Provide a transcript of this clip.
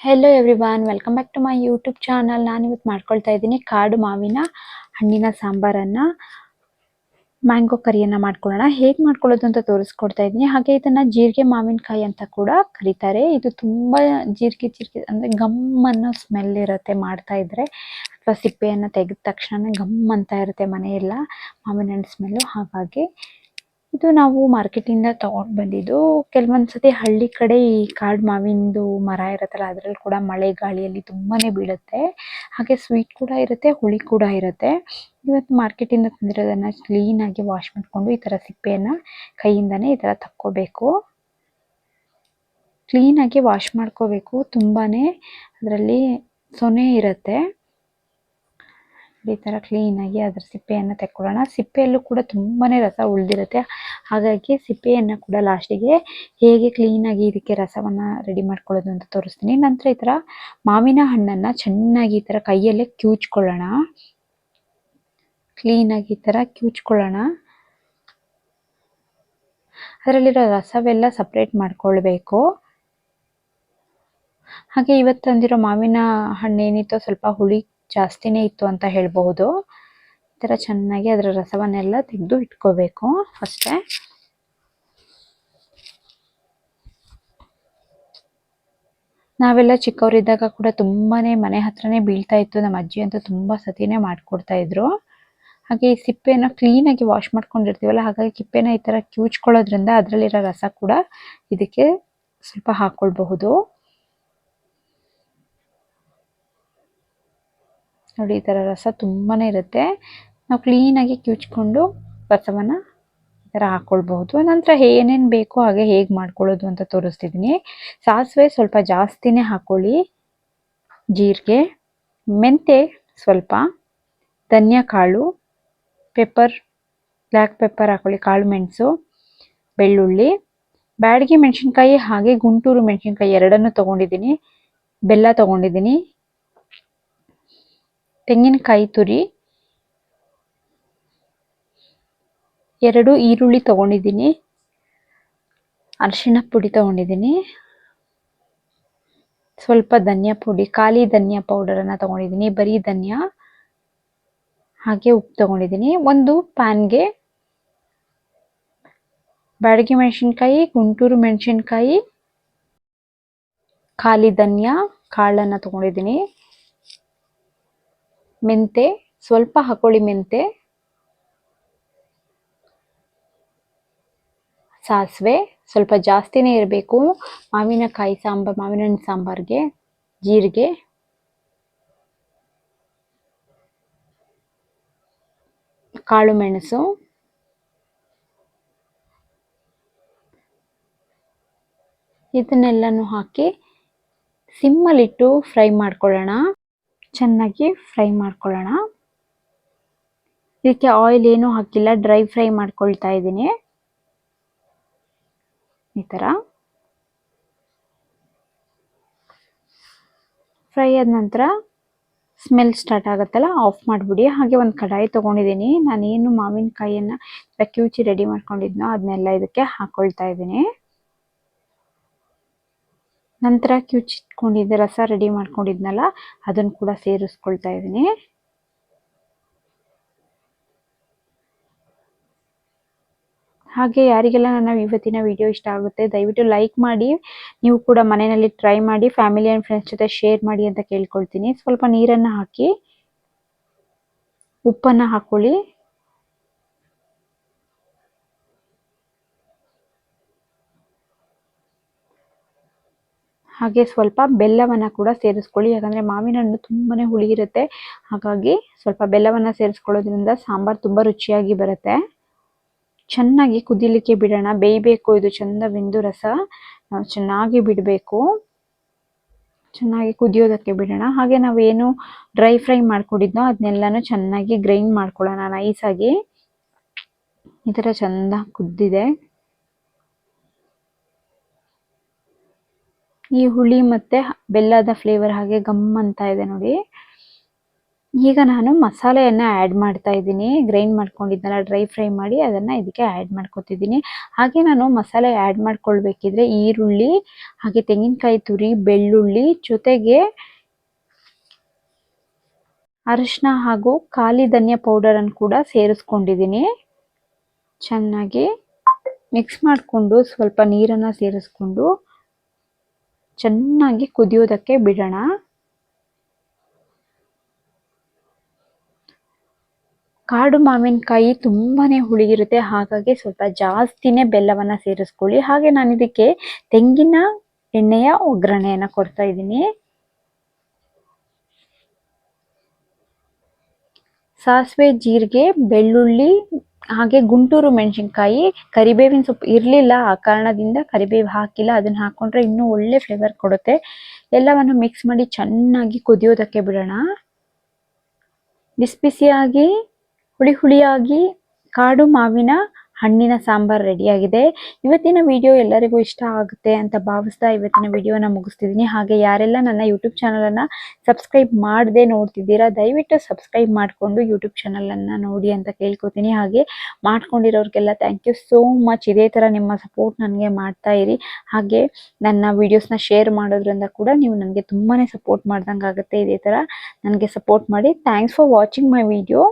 Hello everyone welcome back to my YouTube channel ನಾನು ಇವತ್ತು ಮಾಡ್ಕೊಳ್ತಾ ಇದ್ದೀನಿ ಕಾಡು ಮಾವಿನ ಹಣ್ಣಿನ ಸಾಂಬಾರನ್ನ. ಮ್ಯಾಂಗೋ ಕರಿಯನ್ನ ಮಾಡ್ಕೊಳ್ಳೋಣ. ಹೇಗೆ ಮಾಡ್ಕೊಳ್ಳೋದು ಅಂತ ತೋರಿಸ್ಕೊಡ್ತಾ ಇದ್ದೀನಿ. ಹಾಗೆ ಇದನ್ನ ಜೀರಿಗೆ ಮಾವಿನಕಾಯಿ ಅಂತ ಕೂಡ ಕರೀತಾರೆ. ಇದು ತುಂಬಾ ಜೀರಿಗೆ ಜೀರಿಗೆ ಅಂದರೆ ಗಮ್ ಅನ್ನೋ ಸ್ಮೆಲ್ ಇರುತ್ತೆ ಮಾಡ್ತಾ ಇದ್ರೆ. ಅಥವಾ ಸಿಪ್ಪೆಯನ್ನು ತೆಗೆದ ತಕ್ಷಣ ಗಮ್ ಅಂತ ಇರುತ್ತೆ ಮನೆಯೆಲ್ಲ ಮಾವಿನ ಹಣ್ಣು ಸ್ಮೆಲ್ಲು ಹಾಗಾಗಿ. ಇದು ನಾವು ಮಾರ್ಕೆಟ್ ಇಂದ ತಗೊಂಡ್ ಬಂದಿದ್ದು. ಕೆಲವೊಂದ್ಸತಿ ಹಳ್ಳಿ ಕಡೆ ಈ ಕಾಡ್ ಮಾವಿಂದು ಮರ ಇರುತ್ತಲ್ಲ, ಅದ್ರಲ್ಲಿ ಕೂಡ ಮಳೆ ಗಾಳಿಯಲ್ಲಿ ತುಂಬಾನೇ ಬೀಳುತ್ತೆ. ಹಾಗೆ ಸ್ವೀಟ್ ಕೂಡ ಇರುತ್ತೆ, ಹುಳಿ ಕೂಡ ಇರುತ್ತೆ. ಇವತ್ತು ಮಾರ್ಕೆಟ್ ಇಂದ ತಂದಿರೋದನ್ನ ಕ್ಲೀನ್ ಆಗಿ ವಾಶ್ ಮಾಡ್ಕೊಂಡು ಈ ತರ ಸಿಪ್ಪೆಯನ್ನ ಕೈಯಿಂದಾನೇ ಈ ತರ ತಕ್ಕೋಬೇಕು. ಕ್ಲೀನ್ ಆಗಿ ವಾಶ್ ಮಾಡ್ಕೋಬೇಕು. ತುಂಬಾನೇ ಅದರಲ್ಲಿ ಸೊನೆ ಇರುತ್ತೆ. ಈ ಥರ ಕ್ಲೀನಾಗಿ ಅದರ ಸಿಪ್ಪೆಯನ್ನು ತೆಕ್ಕೊಳ್ಳೋಣ. ಸಿಪ್ಪೆಯಲ್ಲೂ ಕೂಡ ತುಂಬಾ ರಸ ಉಳಿದಿರುತ್ತೆ. ಹಾಗಾಗಿ ಸಿಪ್ಪೆಯನ್ನು ಕೂಡ ಲಾಸ್ಟಿಗೆ ಹೇಗೆ ಕ್ಲೀನಾಗಿ ಇದಕ್ಕೆ ರಸವನ್ನು ರೆಡಿ ಮಾಡ್ಕೊಳ್ಳೋದು ಅಂತ ತೋರಿಸ್ತೀನಿ. ನಂತರ ಈ ಥರ ಮಾವಿನ ಹಣ್ಣನ್ನು ಚೆನ್ನಾಗಿ ಈ ಥರ ಕೈಯಲ್ಲೇ ಕ್ಯೂಚ್ಕೊಳ್ಳೋಣ. ಕ್ಲೀನಾಗಿ ಈ ಥರ ಕ್ಯೂಚ್ಕೊಳ್ಳೋಣ. ಅದರಲ್ಲಿರೋ ರಸವೆಲ್ಲ ಸಪ್ರೇಟ್ ಮಾಡ್ಕೊಳ್ಬೇಕು. ಹಾಗೆ ಇವತ್ತು ತಂದಿರೋ ಮಾವಿನ ಹಣ್ಣು ಏನಿತ್ತು ಸ್ವಲ್ಪ ಹುಳಿ ಜಾಸ್ತಿನೇ ಇತ್ತು ಅಂತ ಹೇಳ್ಬಹುದು. ಈ ತರ ಚೆನ್ನಾಗಿ ಅದರ ರಸವನ್ನೆಲ್ಲ ತೆಗೆದು ಇಟ್ಕೋಬೇಕು ಫಸ್ಟೇ ನಾವೆಲ್ಲ ಚಿಕ್ಕವರಿದ್ದಾಗ ಕೂಡ ತುಂಬಾನೇ ಮನೆ ಹತ್ರನೇ ಬೀಳ್ತಾ ಇತ್ತು. ನಮ್ಮ ಅಜ್ಜಿ ಅಂತೂ ತುಂಬಾ ಸತಿನೇ ಮಾಡ್ಕೊಡ್ತಾ ಇದ್ರು. ಹಾಗೆ ಈ ಸಿಪ್ಪೆನ ಕ್ಲೀನ್ ಆಗಿ ವಾಶ್ ಮಾಡ್ಕೊಂಡಿರ್ತೀವಲ್ಲ, ಹಾಗಾಗಿ ಕಿಪ್ಪೆನ ಈ ತರ ಕ್ಯೂಚ್ಕೊಳ್ಳೋದ್ರಿಂದ ಅದರಲ್ಲಿರೋ ರಸ ಕೂಡ ಇದಕ್ಕೆ ಸ್ವಲ್ಪ ಹಾಕೊಳ್ಬಹುದು. ನೋಡಿ, ಈ ಥರ ರಸ ತುಂಬಾ ಇರುತ್ತೆ. ನಾವು ಕ್ಲೀನಾಗಿ ಕಿವುಚ್ಕೊಂಡು ರಸವನ್ನು ಈ ಥರ ಹಾಕ್ಕೊಳ್ಬಹುದು ನಂತರ ಏನೇನು ಬೇಕೋ ಹಾಗೆ ಹೇಗೆ ಮಾಡ್ಕೊಳ್ಳೋದು ಅಂತ ತೋರಿಸ್ತಿದ್ದೀನಿ ಸಾಸಿವೆ ಸ್ವಲ್ಪ ಜಾಸ್ತಿನೇ ಹಾಕ್ಕೊಳ್ಳಿ ಜೀರಿಗೆ ಮೆಂತೆ ಸ್ವಲ್ಪ, ಧನಿಯಾ ಕಾಳು ಪೆಪ್ಪರ್ ಬ್ಲ್ಯಾಕ್ ಪೆಪ್ಪರ್ ಹಾಕೊಳ್ಳಿ, ಕಾಳು ಮೆಣಸು, ಬೆಳ್ಳುಳ್ಳಿ. ಬ್ಯಾಡಗಿ ಮೆಣಸಿನ್ಕಾಯಿ ಹಾಗೆ ಗುಂಟೂರು ಮೆಣಸಿನ್ಕಾಯಿ ಎರಡನ್ನೂ ತಗೊಂಡಿದ್ದೀನಿ ಬೆಲ್ಲ ತಗೊಂಡಿದ್ದೀನಿ ತೆಂಗಿನಕಾಯಿ ತುರಿ, ಎರಡು ಈರುಳ್ಳಿ ತಗೊಂಡಿದ್ದೀನಿ, ಅರಿಶಿಣ ಪುಡಿ ತಗೊಂಡಿದ್ದೀನಿ, ಸ್ವಲ್ಪ ಧನಿಯಾ ಪುಡಿ, ಖಾಲಿ ಧನಿಯಾ ಪೌಡರನ್ನು ತಗೊಂಡಿದ್ದೀನಿ, ಬರೀ ಧನಿಯಾ, ಹಾಗೆ ಉಪ್ಪು ತಗೊಂಡಿದ್ದೀನಿ. ಒಂದು ಪ್ಯಾನ್ಗೆ ಬ್ಯಾಡಗಿ ಮೆಣಸಿನ್ಕಾಯಿ, ಗುಂಟೂರು ಮೆಣಸಿನ್ಕಾಯಿ, ಖಾಲಿ ಧನಿಯಾ, ಕಾಳನ್ನು ತಗೊಂಡಿದ್ದೀನಿ. ಮೆಂತೆ, ಸ್ವಲ್ಪ ಹಾಕೊಳ್ಳಿ ಮೆಂತೆ, ಸಾಸಿವೆ, ಸ್ವಲ್ಪ ಜಾಸ್ತಿನೇ ಇರಬೇಕು. ಮಾವಿನಕಾಯಿ ಸಾಂಬಾರ್ ಮಾವಿನ ಹಣ್ಣು ಸಾಂಬಾರ್ಗೆ, ಜೀರಿಗೆ. ಕಾಳು ಮೆಣಸು. ಇದನ್ನೆಲ್ಲನೂ ಹಾಕಿ ಸಿಮ್ಮಲ್ಲಿಟ್ಟು ಫ್ರೈ ಮಾಡ್ಕೊಳ್ಳೋಣ. ಚೆನ್ನಾಗಿ ಫ್ರೈ ಮಾಡ್ಕೊಳ್ಳೋಣ. ಇದಕ್ಕೆ ಆಯಿಲ್ ಏನೂ ಹಾಕಿಲ್ಲ ಡ್ರೈ ಫ್ರೈ ಮಾಡ್ಕೊಳ್ತಾ ಇದ್ದೀನಿ. ಈ ಥರ. ಫ್ರೈ ಆದ ನಂತರ ಸ್ಮೆಲ್ ಸ್ಟಾರ್ಟ್ ಆಗುತ್ತಲ್ಲ ಆಫ್ ಮಾಡಿಬಿಡಿ. ಹಾಗೆ ಒಂದು ಕಡಾಯಿ ತೊಗೊಂಡಿದ್ದೀನಿ. ನಾನೇನು ಮಾವಿನಕಾಯಿಯನ್ನು ಕ್ಯೂಚಿ ರೆಡಿ ಮಾಡ್ಕೊಂಡಿದ್ನೋ, ಅದನ್ನೆಲ್ಲ ಇದಕ್ಕೆ ಹಾಕ್ಕೊಳ್ತಾ ಇದ್ದೀನಿ. ನಂತರ ಕಿವುಚಿಟ್ಕೊಂಡಿದ್ದೆ ರಸ ರೆಡಿ ಮಾಡ್ಕೊಂಡಿದ್ನಲ್ಲ, ಅದನ್ನು ಕೂಡ ಸೇರಿಸ್ಕೊಳ್ತಾ ಇದ್ದೀನಿ. ಹಾಗೆ ಯಾರಿಗೆಲ್ಲ ನನ್ನ ಇವತ್ತಿನ ವಿಡಿಯೋ ಇಷ್ಟ ಆಗುತ್ತೆ, ದಯವಿಟ್ಟು ಲೈಕ್ ಮಾಡಿ, ನೀವು ಕೂಡ ಮನೆಯಲ್ಲಿ ಟ್ರೈ ಮಾಡಿ ಫ್ಯಾಮಿಲಿ ಆ್ಯಂಡ್ ಫ್ರೆಂಡ್ಸ್ ಜೊತೆ ಶೇರ್ ಮಾಡಿ ಅಂತ ಕೇಳ್ಕೊಳ್ತೀನಿ. ಸ್ವಲ್ಪ ನೀರನ್ನು ಹಾಕಿ, ಉಪ್ಪನ್ನು ಹಾಕೊಳ್ಳಿ. ಹಾಗೆ ಸ್ವಲ್ಪ ಬೆಲ್ಲವನ್ನು ಕೂಡ ಸೇರಿಸ್ಕೊಳ್ಳಿ. ಯಾಕಂದರೆ ಮಾವಿನ ಹಣ್ಣು ತುಂಬಾ ಹುಳಿ ಇರುತ್ತೆ. ಹಾಗಾಗಿ ಸ್ವಲ್ಪ ಬೆಲ್ಲವನ್ನು ಸೇರಿಸ್ಕೊಳ್ಳೋದ್ರಿಂದ ಸಾಂಬಾರು ತುಂಬ ರುಚಿಯಾಗಿ ಬರುತ್ತೆ. ಚೆನ್ನಾಗಿ ಕುದಿಲಿಕ್ಕೆ ಬಿಡೋಣ. ಬೇಯಬೇಕು ಇದು ಚೆಂದ ಬೆಂದು ರಸ. ಚೆನ್ನಾಗಿ ಬಿಡಬೇಕು. ಚೆನ್ನಾಗಿ ಕುದಿಯೋದಕ್ಕೆ ಬಿಡೋಣ. ಹಾಗೆ ನಾವೇನು ಡ್ರೈ ಫ್ರೈ ಮಾಡ್ಕೊಂಡಿದ್ನೋ ಅದನ್ನೆಲ್ಲನೂ ಚೆನ್ನಾಗಿ ಗ್ರೈಂಡ್ ಮಾಡ್ಕೊಳ್ಳೋಣ ನೈಸಾಗಿ. ಈ ಥರ ಚೆಂದ ಕುದ್ದಿದೆ. ಈ ಹುಳಿ ಮತ್ತೆ ಬೆಲ್ಲದ ಫ್ಲೇವರ್ ಹಾಗೆ ಗಮ್ ಅಂತ ಇದೆ ನೋಡಿ. ಈಗ ನಾನು ಮಸಾಲೆಯನ್ನು ಆ್ಯಡ್ ಮಾಡ್ತಾ ಇದ್ದೀನಿ. ಗ್ರೈಂಡ್ ಮಾಡ್ಕೊಂಡಿದ್ದೆಲ್ಲ ಡ್ರೈ ಫ್ರೈ ಮಾಡಿ ಅದನ್ನ ಇದಕ್ಕೆ ಆ್ಯಡ್ ಮಾಡ್ಕೊತಿದ್ದೀನಿ. ಹಾಗೆ ನಾನು ಮಸಾಲೆ ಆ್ಯಡ್ ಮಾಡ್ಕೊಳ್ಬೇಕಿದ್ರೆ ಈರುಳ್ಳಿ, ಹಾಗೆ ತೆಂಗಿನಕಾಯಿ ತುರಿ, ಬೆಳ್ಳುಳ್ಳಿ ಜೊತೆಗೆ ಅರಿಶಿನ ಹಾಗೂ ಖಾಲಿ ಧನಿಯಾ ಪೌಡರನ್ನು ಕೂಡ ಸೇರಿಸ್ಕೊಂಡಿದ್ದೀನಿ. ಚೆನ್ನಾಗಿ ಮಿಕ್ಸ್ ಮಾಡಿಕೊಂಡು ಸ್ವಲ್ಪ ನೀರನ್ನು ಸೇರಿಸ್ಕೊಂಡು ಚೆನ್ನಾಗಿ ಕುದಿಯೋದಕ್ಕೆ ಬಿಡೋಣ. ಕಾಡು ಮಾವಿನಕಾಯಿ ತುಂಬಾನೇ ಹುಳಿ ಇರುತ್ತೆ ಹಾಗಾಗಿ ಸ್ವಲ್ಪ ಜಾಸ್ತಿನೇ ಬೆಲ್ಲವನ್ನ ಸೇರಿಸ್ಕೊಳ್ಳಿ. ಹಾಗೆ ನಾನು ಇದಕ್ಕೆ ತೆಂಗಿನ ಎಣ್ಣೆಯ ಒಗ್ಗರಣೆಯನ್ನು ಕೊಡ್ತಾ ಇದ್ದೀನಿ. ಸಾಸಿವೆ, ಜೀರಿಗೆ, ಬೆಳ್ಳುಳ್ಳಿ ಹಾಗೆ ಗುಂಟೂರು ಮೆಣಸಿನ್ಕಾಯಿ, ಕರಿಬೇವಿನ ಸೊಪ್ಪು ಇರಲಿಲ್ಲ ಆ ಕಾರಣದಿಂದ ಕರಿಬೇವು ಹಾಕಿಲ್ಲ. ಅದನ್ನ ಹಾಕೊಂಡ್ರೆ ಇನ್ನೂ ಒಳ್ಳೆ ಫ್ಲೇವರ್ ಕೊಡುತ್ತೆ. ಎಲ್ಲವನ್ನು ಮಿಕ್ಸ್ ಮಾಡಿ ಚೆನ್ನಾಗಿ ಕುದಿಯೋದಕ್ಕೆ ಬಿಡೋಣ. ಬಿಸಿ ಬಿಸಿಯಾಗಿ ಹುಳಿ ಹುಳಿಯಾಗಿ, ಕಾಡು ಮಾವಿನ ಹಣ್ಣಿನ ಸಾಂಬಾರ್ ರೆಡಿಯಾಗಿದೆ ಇವತ್ತಿನ ವಿಡಿಯೋ ಎಲ್ಲರಿಗೂ ಇಷ್ಟ ಆಗುತ್ತೆ ಅಂತ ಭಾವಿಸ್ತಾ ಇವತ್ತಿನ ವಿಡಿಯೋನ ಮುಗಿಸ್ತಿದ್ದೀನಿ ಹಾಗೆ ಯಾರೆಲ್ಲ ನನ್ನ ಯೂಟ್ಯೂಬ್ ಚಾನಲನ್ನು ಸಬ್ಸ್ಕ್ರೈಬ್ ಮಾಡದೆ ನೋಡ್ತಿದ್ದೀರಾ, ದಯವಿಟ್ಟು ಸಬ್ಸ್ಕ್ರೈಬ್ ಮಾಡಿಕೊಂಡು ಯೂಟ್ಯೂಬ್ ಚಾನಲನ್ನು ನೋಡಿ ಅಂತ ಕೇಳ್ಕೊತೀನಿ. ಹಾಗೆ ಮಾಡ್ಕೊಂಡಿರೋರಿಗೆಲ್ಲ ಥ್ಯಾಂಕ್ ಯು ಸೋ ಮಚ್ ಇದೇ ಥರ ನಿಮ್ಮ ಸಪೋರ್ಟ್ ನನಗೆ ಮಾಡ್ತಾ ಇರಿ. ಹಾಗೆ ನನ್ನ ವೀಡಿಯೋಸ್ನ ಶೇರ್ ಮಾಡೋದ್ರಿಂದ ಕೂಡ ನೀವು ನನಗೆ ತುಂಬಾ ಸಪೋರ್ಟ್ ಮಾಡ್ದಂಗೆ ಆಗುತ್ತೆ ಇದೇ ಥರ ನನಗೆ ಸಪೋರ್ಟ್ ಮಾಡಿ. Thanks for watching my video